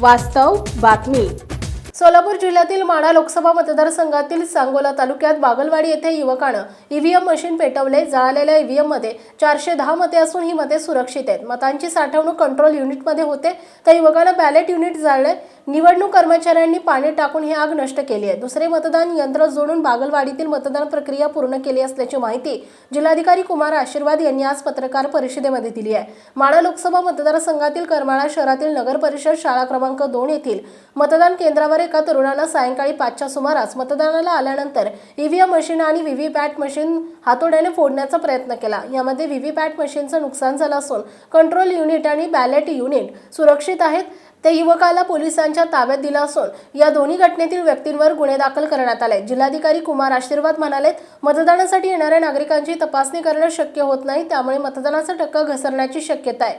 वास्तव बातमी. सोलापूर जिल्ह्यातील माणा लोकसभा मतदारसंघातील सांगोला तालुक्यात बागलवाडी येथे युवकानं ईव्हीएम मशीन पेटवले. जळालेल्या ईव्हीएममध्ये चारशे दहा मते असून ही मते सुरक्षित आहेत. मतांची साठवणूक कंट्रोल युनिटमध्ये होते. तर युवकानं बॅलेट युनिट जाळले. निवडणूक कर्मचाऱ्यांनी पाणी टाकून ही आग नष्ट केली आहे. दुसरे मतदान यंत्र जोडून बागलवाडीतील मतदान प्रक्रिया पूर्ण केली असल्याची माहिती जिल्हाधिकारी कुमार आशीर्वाद यांनी आज पत्रकार परिषदेमध्ये दिली आहे. माळा लोकसभा मतदारसंघातील करमाळा शहरातील नगर परिषद शाळा क्रमांक दोन येथील मतदान केंद्रावर एका तरुणानं सायंकाळी पाचच्या सुमारास मतदानाला आल्यानंतर ईव्हीएम मशीन आणि व्हीव्हीपॅट मशीन हातोड्याने फोडण्याचा प्रयत्न केला. यामध्ये व्हीव्हीपॅट मशीनचं नुकसान झालं असून कंट्रोल युनिट आणि बॅलेट युनिट सुरक्षित आहेत. त्या युवकाला पोलिसांच्या ताब्यात दिला असून या दोन्ही घटनेतील व्यक्तींवर गुन्हे दाखल करण्यात आले. जिल्हाधिकारी कुमार आशीर्वाद म्हणालेत मतदानासाठी येणाऱ्या नागरिकांची तपासणी करणं शक्य होत नाही त्यामुळे मतदानाचा टक्का घसरण्याची शक्यता आहे.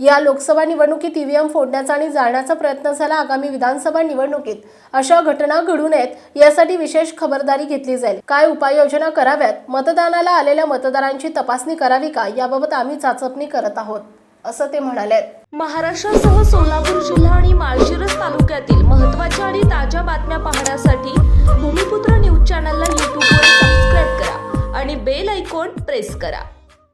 या लोकसभा निवडणुकीत ईव्हीएम फोडण्याचा आणि जाळण्याचा प्रयत्न झाला आगामी विधानसभा निवडणुकीत. अशा घटना घडू नयेत यासाठी विशेष खबरदारी घेतली जाईल. काय उपाययोजना कराव्यात? मतदानाला आलेल्या मतदारांची तपासणी करावी का? याबाबत आम्ही चाचपणी करत आहोत. असं ते म्हणाले. महाराष्ट्रासह सोलापूर जिल्हा आणि माळशिरस तालुक्यातील महत्त्वाच्या आणि ताज्या बातम्या पाहण्यासाठी भूमिपुत्र न्यूज चॅनलला यूट्यूबवर सबस्क्राईब करा आणि बेल आयकॉन प्रेस करा.